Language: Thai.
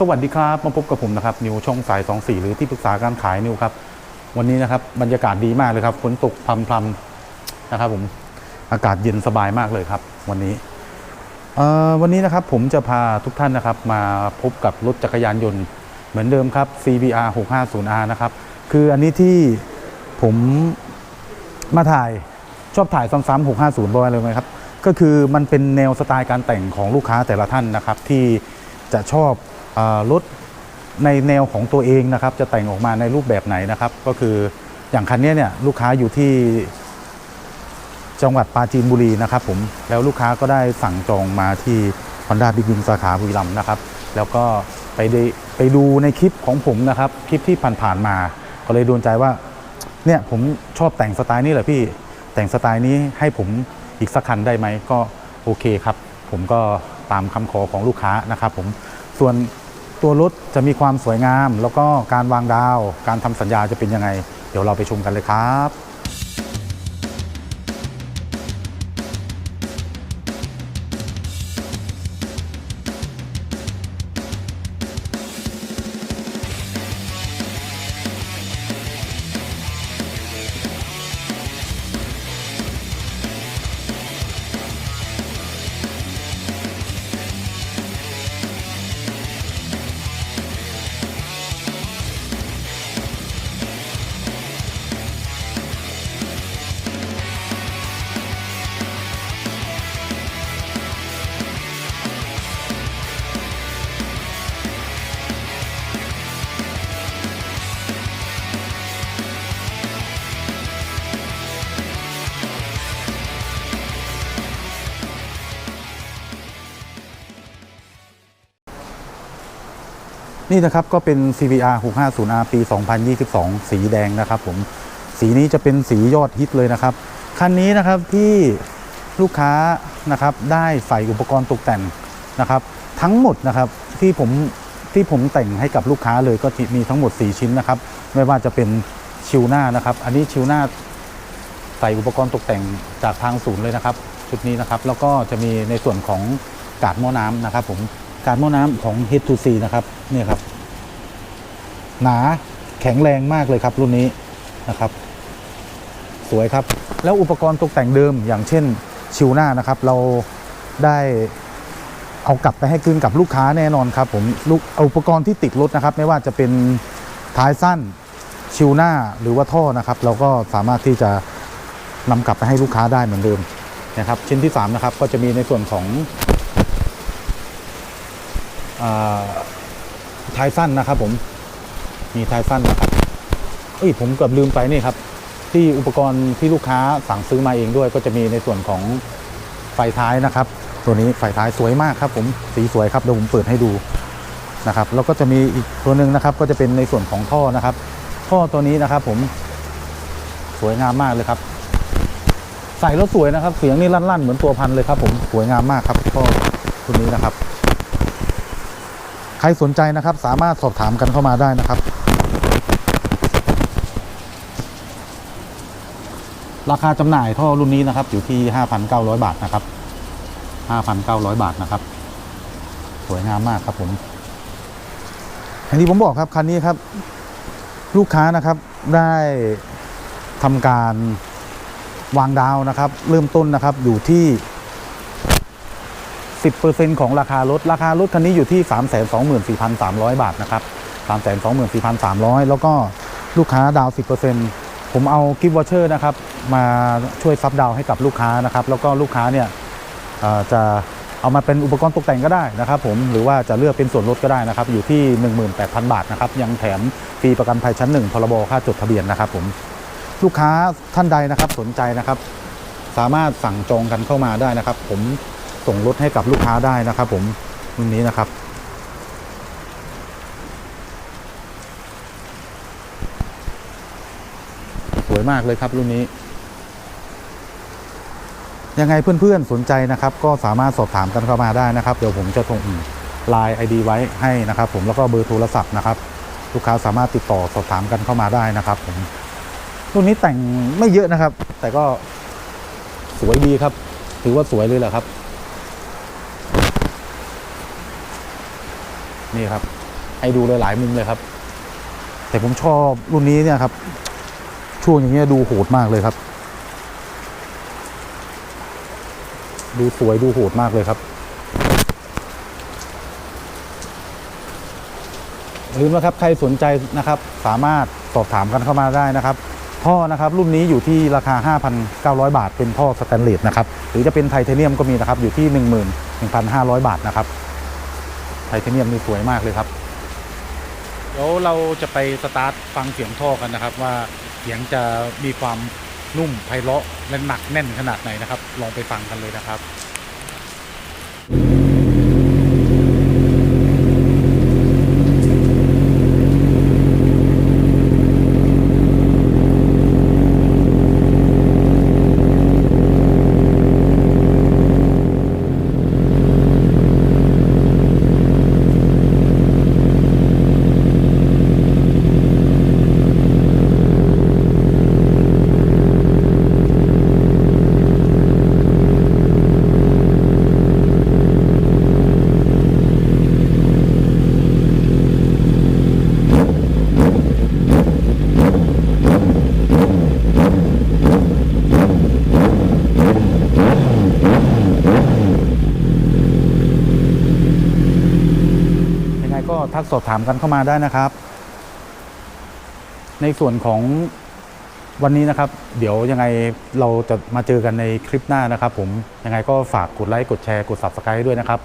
สวัสดีครับ มาพบกับผมนะครับ นิวช่องสาย 24 หรือที่ปรึกษาการขายนิวครับ วันนี้นะครับบรรยากาศดีมากเลยครับฝนตกพรำๆนะครับผมอากาศเย็นสบายมากเลยครับ วันนี้วันนี้นะครับผมจะพาทุกท่านนะครับ มาพบกับรถจักรยานยนต์ เหมือนเดิมครับ CBR 650R นะครับ คืออันนี้ที่ผมมาถ่ายชอบถ่ายซ้ำๆ650บอยเลยไหมครับก็คือมันเป็นแนวสไตล์การแต่งของลูกค้าแต่ละท่านนะครับ ที่จะชอบ รถในแนวของตัวเองนะครับ จะแต่งออกมาในรูปแบบไหนนะครับ ก็คืออย่างคันนี้เนี่ยลูกค้าอยู่ที่จังหวัดปราจีนบุรีนะครับผมแล้วลูกค้าก็ได้สั่งจองมาที่ Honda Big Wing สาขาบุรีรัมย์นะครับ แล้วก็ไปได้ไปดูในคลิปของผมนะครับ คลิปที่ผ่านๆมา ก็เลยโดนใจว่าเนี่ยผมชอบแต่งสไตล์นี้แหละพี่แต่งสไตล์นี้ให้ผมอีกสักคันได้ไหมก็โอเคครับ ผมก็ตามคำขอของลูกค้านะครับผมส่วน ตัวรถจะมีความสวยงาม แล้วก็การวางดาว การทำสัญญาจะเป็นยังไง เดี๋ยวเราไปชมกันเลยครับ นี่นะครับก็เป็น CBR 650R ปี 2022 สีแดงนะครับผมสีนี้จะเป็นสียอดฮิตเลยนะครับ คันนี้นะครับที่ลูกค้านะครับได้ใส่อุปกรณ์ตกแต่งนะครับ ทั้งหมดนะครับที่ผมที่ผมแต่งให้กับลูกค้าเลยก็มีทั้งหมด 4 ชิ้นนะครับ ไม่ว่าจะเป็นชิวหน้านะครับ อันนี้ชิวหน้าใส่อุปกรณ์ตกแต่งจากทางศูนย์เลยนะครับ ชุดนี้นะครับ แล้วก็จะมีในส่วนของกาดหม้อน้ำนะครับผม กาดหม้อน้ำของ H2C นะครับนี่ครับ หนาแข็งแรงมากเลยครับรุ่นนี้นะครับ สวยครับ แล้วอุปกรณ์ตกแต่งเดิมอย่างเช่นชิวหน้านะครับ เราได้เอากลับไปให้คืนกับลูกค้าแน่นอนครับผมลูกอุปกรณ์ที่ติดรถนะครับ ไม่ว่าจะเป็นท้ายสั้นชิวหน้าหรือว่าท่อนะครับ เราก็สามารถที่จะนำกลับไปให้ลูกค้าได้เหมือนเดิมนะครับ ชิ้นที่ 3 นะครับ ก็จะมีในส่วนของ อาท้ายสั้นนะครับผมมีท้ายสั้นนะครับเอ้ยผมเกือบลืมไปนี่ครับ ที่อุปกรณ์ที่ลูกค้าสั่งซื้อมาเองด้วย ก็จะมีในส่วนของไฟท้ายนะครับ ตัวนี้ไฟท้ายสวยมากครับ ผมสีสวยครับเดี๋ยวผมเปิดให้ดูนะครับ แล้วก็จะมีอีกตัวหนึ่งนะครับ ก็จะเป็นในส่วนของท่อนะครับ ท่อตัวนี้นะครับ ผมสวยงามมากเลยครับ ใส่แล้วสวยนะครับ เสียงนี่ลั่นๆเหมือนตัวพันเลยครับ ผมสวยงามมากครับท่อตัวนี้นะครับ รสนใจนะครับ สามารถสอบถามกันเข้ามาได้นะครับ ราคาจำหน่ายท่อรุ่นนี้นะครับ อยู่ที่ 5,900 บาทนะครับ 5,900 บาทนะครับ สวยงามมากครับผมอย่างที่ผมบอกครับคันนี้ครับ ลูกค้านะครับได้ทำการวางดาวนะครับ เริ่มต้นนะครับอยู่ที่ 10%ของราคารถ ราคารถคันนี้อยู่ที่ 324,300 บาทนะครับ 324,300 แล้วก็ลูกค้าดาว 10%ผมเอากิฟต์วอเชอร์นะครับมาช่วยซับดาวให้กับลูกค้านะครับ แล้วก็ลูกค้าเนี่ยจะเอามาเป็นอุปกรณ์ตกแต่งก็ได้นะครับผมหรือว่าจะเลือกเป็นส่วนลดก็ได้นะครับ อยู่ที่ 18,000 บาทนะครับ ยังแถมฟรีประกันภัยชั้น 1 พรบค่าจดทะเบียนนะครับผมลูกค้าท่านใดนะครับสนใจนะครับ สามารถสั่งจองกันเข้ามาได้นะครับ ผม ส่งรถให้กับลูกค้าได้นะครับ ผมรุ่นนี้นะครับ สวยมากเลยครับรุ่นนี้ ยังไงเพื่อนๆสนใจนะครับ ก็สามารถสอบถามกันเข้ามาได้นะครับ เดี๋ยวผมจะส่งไลน์ไอดีไว้ให้นะครับ ผมแล้วก็เบอร์โทรศัพท์นะครับ ลูกค้าสามารถติดต่อสอบถามกันเข้ามาได้นะครับ ผมรุ่นนี้แต่งไม่เยอะนะครับ แต่ก็สวยดีครับ ถือว่าสวยเลยแหละครับ นี่ครับ ให้ดูหลายๆมุมเลยครับ แต่ผมชอบรุ่นนี้เนี่ยครับ ช่วงอย่างเงี้ยดูโหดมากเลยครับ ดูสวยดูโหดมากเลยครับลืมนะครับใครสนใจนะครับสามารถสอบถามกันเข้ามาได้นะครับ ท่อนะครับรุ่นนี้อยู่ที่ราคา 5,900 บาท เป็นท่อสแตนเลสนะครับ หรือจะเป็นไทเทเนียมก็มีนะครับอยู่ที่ 11,500 บาทนะครับ เทเนียมนี่สวยมากเลยครับ เดี๋ยวเราจะไปสตาร์ทฟังเสียงท่อกันนะครับ ว่าเสียงจะมีความนุ่มไพเราะและหนักแน่นขนาดไหนนะครับ ลองไปฟังกันเลยนะครับ สอบถามกันเข้ามาได้นะครับ ในส่วนของวันนี้นะครับ เดี๋ยวยังไงเราจะมาเจอกันในคลิปหน้านะครับ ผมยังไงก็ฝากกดไลค์กดแชร์กด subscribe ด้วยนะครับ